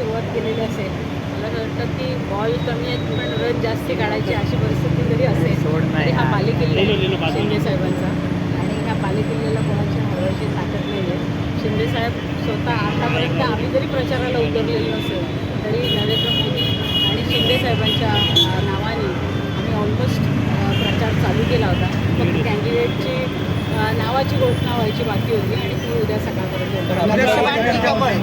सुरुवात केलेली असेल मला असं वाटतं की बॉल कमी आहेत पण रन जास्ती काढायची अशी परिस्थिती जरी असेल. तरी हा बाजूला. शिंदे साहेबांचा. आणि ह्या बालेकिल्ल्याला कोणाची हरवायची ताकद नाही आहे शिंदे साहेब स्वतः आतापर्यंत आम्ही जरी प्रचाराला उतरलेलो नसेल तरी नरेंद्र मोदी आणि शिंदे साहेबांच्या नावाने आम्ही ऑलमोस्ट प्रचार चालू केला होता. फक्त कॅन्डिडेटची नावाची घोषणा व्हायची बाकी होती आणि ती उद्या सकाळपर्यंत आपण.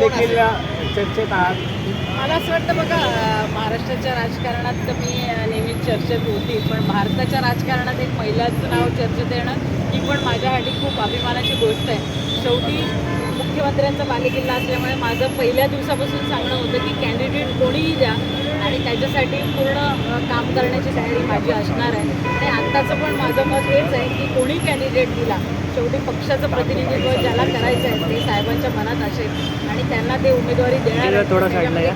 देखील चर्चेत आहात. मला असं वाटतं बघा महाराष्ट्राच्या राजकारणात तर मी अं, नेहमीच चर्चेत होती पण भारताच्या राजकारणात एक महिलाचं नाव चर्चेत येणं ही पण माझ्यासाठी खूप अभिमानाची गोष्ट आहे. शेवटी मुख्यमंत्र्यांचा बालेकिल्ला असल्यामुळे माझं पहिल्या दिवसापासून सांगणं होतं की कॅन्डिडेट कोणीही द्या आणि त्याच्यासाठी पूर्ण काम करण्याची तयारी माझी असणार आहे. आणि आत्ताचं पण माझं मत हेच आहे की कोणी कॅन्डिडेट दिला शेवटी पक्षाचं प्रतिनिधित्व ज्याला करायचं आहे ते साहेबांच्या मनात असेल आणि त्यांना ते उमेदवारी देणार.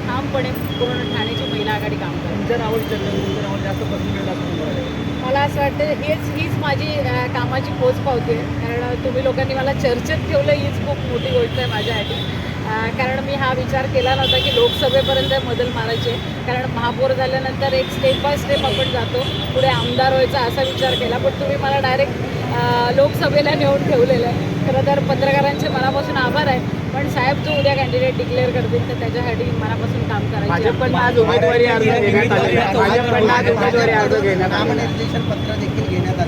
ठामपणे पूर्ण ठाण्याची महिला आघाडी काम करेल जास्त पसंत मला असं वाटतं हेच हीच माझी कामाची पोच पावते कारण तुम्ही लोकांनी मला चर्चेत ठेवलं हीच खूप मोठी गोष्ट आहे माझ्यासाठी. कारण मी हा विचार केला नव्हता की लोकसभेपर्यंत बदल मारायचे. कारण महापौर झाल्यानंतर एक स्टेप बाय स्टेप आपण जातो. पुढे आमदार व्हायचा असा विचार केला. पण तुम्ही मला डायरेक्ट लोकसभेला नेऊन ठेवलेलं आहे. खरं तर पत्रकारांचे मनापासून आभार आहे. पण साहेब जो उद्या कॅन्डिडेट डिक्लेअर करतील तर त्याच्यासाठी मनापासून काम करायचं. भाजपकडनं आज उमेदवारी अर्ज घेण्यात आलेला पत्र देखील घेण्यात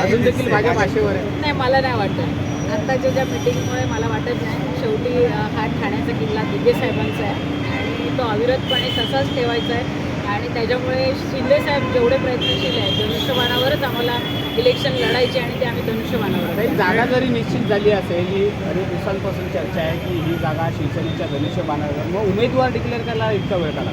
अजून देखील आहे. नाही मला नाही वाटत. आत्ताच्या ज्या मिटिंगमुळे मला वाटत नाही. शेवटी हा ठाण्याचा किल्ला दिग्गे साहेबांचा आहे. आणि तो अविरतपणे तसाच ठेवायचा आहे. आणि त्याच्यामुळे शिंदे साहेब जेवढे प्रयत्नशील आहेत धनुष्यबाणावरच आम्हाला इलेक्शन लढायचे आणि ते आम्ही धनुष्यबाणावर एक जागा जरी निश्चित झाली असेल ही अनेक दिवसांपासून चर्चा आहे की ही जागा शिवसेनेच्या धनुष्यबाणावर मग उमेदवार डिक्लेअर करायला इतका वेळ काढा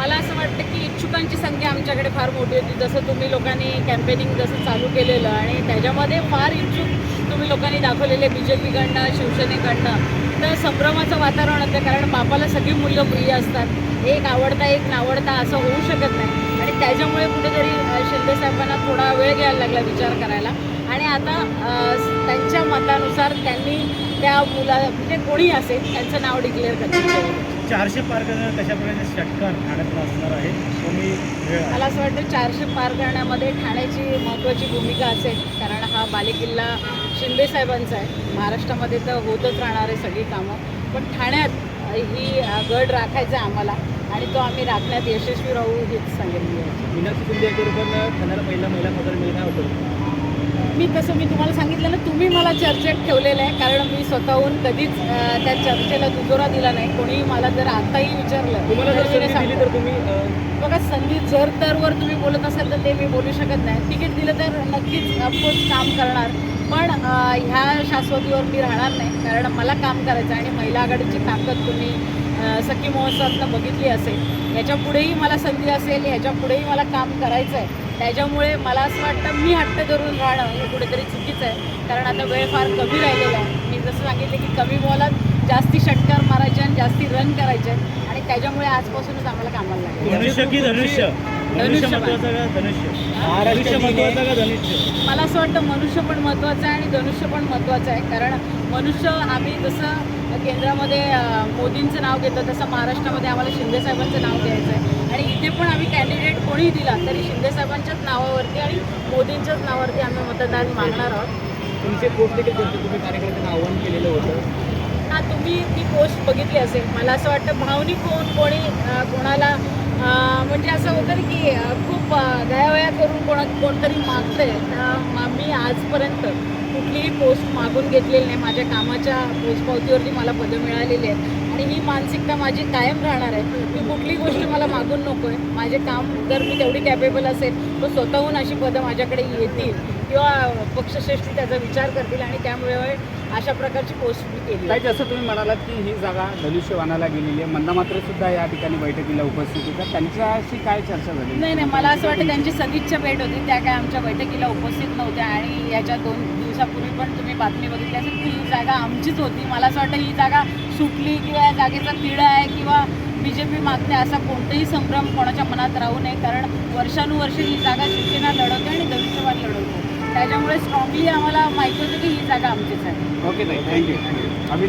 मला असं वाटतं की इच्छुकांची संख्या आमच्याकडे फार मोठी होती. जसं तुम्ही लोकांनी कॅम्पेनिंग जसं चालू केलेलं आणि त्याच्यामध्ये फार इच्छुक तुम्ही लोकांनी दाखवलेले बी जे पीकडनं शिवसेनेकडनं तर संभ्रमाचं वातावरण होतं कारण बापाला सगळी मुलं प्रिय असतात. एक आवडता एक नावडता असं होऊ शकत नाही. आणि त्याच्यामुळे कुठेतरी अ, शिंदे साहेबांना थोडा वेळ घ्यायला लागला विचार करायला. आणि आता त्यांच्या मतानुसार त्यांनी त्या मुला म्हणजे कोणी असेल त्यांचं नाव डिक्लेअर करतात चारशे पार करणं कशा प्रकारे षटकार ठाण्यातला असणार आहे? कमी वेळ. मला असं वाटतं चारशे पार करण्यामध्ये ठाण्याची महत्त्वाची भूमिका असेल. कारण हा बालेकिल्ला शिंदे साहेबांचा आहे. महाराष्ट्रामध्ये तर होतच राहणार आहे सगळी कामं. पण ठाण्यात ही गड राखायचा आहे आम्हाला. आणि तो आम्ही राखण्यात यशस्वी राहू हेच सांगेन मी. मीनाक्षी शिंदे यांच्याबरोबर ठाण्याला पहिला महिला खासदार मिळणार होतं. मी तसं मी तुम्हाला सांगितलं ना तुम्ही मला चर्चेत ठेवलेलं आहे कारण मी स्वतःहून कधीच त्या चर्चेला दुजोरा दिला नाही. कोणीही मला जर आताही विचारलं तुम्ही बघा संधी जर तरवर तुम्ही बोलत असाल तर ते मी बोलू शकत नाही. तिकीट दिलं तर नक्कीच ऑफकोर्स काम करणार. पण ह्या शाश्वतीवर मी राहणार नाही कारण मला काम करायचं आहे आणि महिला आघाडीची ताकद तुम्ही सखी महोत्सवातनं बघितली असेल. याच्यापुढेही मला संधी असेल याच्यापुढेही मला काम करायचं आहे त्याच्यामुळे मला असं वाटतं मी हट्ट धरून राहणं हे कुठेतरी चुकीचं आहे. कारण आता वेळ फार कमी राहिलेला आहे. मी जसं सांगितलं की कमी बॉलात जास्ती षटकार मारायचे आणि जास्ती रन करायचे. आणि त्याच्यामुळे आजपासूनच आम्हाला कामाला लागेल. धनुष्य मनुष्य धनुष्य महत्त्वाचा का? धनुष्य. महाराष्ट्र मनुष्य दिन आहे. महत्त्वाचा का? धनुष्य. मला असं वाटतं मनुष्य पण महत्त्वाचं आहे आणि धनुष्य पण महत्त्वाचं आहे. कारण मनुष्य आम्ही जसं केंद्रामध्ये अं, मोदींचं नाव घेतो तसं महाराष्ट्रामध्ये आम्हाला शिंदे साहेबांचं नाव घ्यायचं आहे. आणि इथे पण आम्ही कॅन्डिडेट कोणीही दिला तरी शिंदे साहेबांच्याच नावावरती आणि मोदींच्याच नावावरती आम्ही मतदान मागणार आहोत. तुमचे पोस्ट देखील करते तुम्ही कार्यकर्त्यांना आव्हान केलेलं होतं. हा तुम्ही ती पोस्ट बघितली असेल. मला असं वाटतं भावनिक होऊन कोणी अं, कोणाला म्हणजे असं होतं की खूप दयावया करून कोणा कोणतरी मागतंय तर मी आजपर्यंत कुठलीही पोस्ट मागून घेतलेली नाही. माझ्या कामाच्या पोचपावतीवरती मला पदं मिळालेली आहेत. आणि ही मानसिकता माझी कायम राहणार आहे. की कुठली गोष्ट मला मागून नको आहे माझे काम जर मी तेवढी कॅपेबल असेल तर स्वतःहून अशी पदं माझ्याकडे येतील किंवा पक्षश्रेष्ठी त्याचा विचार करतील आणि त्यामुळे अशा प्रकारची पोस्ट मी केली. काय जसं तुम्ही म्हणालात की ही जागा धनुष्यवानाला गेलेली आहे. मंदा मात्र सुद्धा या ठिकाणी बैठकीला उपस्थित होत्या. त्यांच्याशी काय चर्चा झाली? नाही नाही मला असं वाटतं त्यांची सदिच्छा भेट होती. त्या काय आमच्या बैठकीला उपस्थित नव्हत्या आणि याच्या दोन दिवसापूर्वी पण तुम्ही बातमी बघितली असेल की ही जागा आमचीच होती. मला असं वाटतं ही जागा सुटली किंवा या जागेचा तिढा आहे किंवा बी जे पी मागते असा कोणताही संभ्रम कोणाच्या मनात राहू नये. कारण वर्षानुवर्षे ही जागा शिवसेना लढवते आणि धनुष्यबाण लढवते. त्याच्यामुळे स्ट्रॉंगली आम्हाला माहिती होतं की ही जागा आमचीच आहे. ओके थँक्यू अभिनंदन.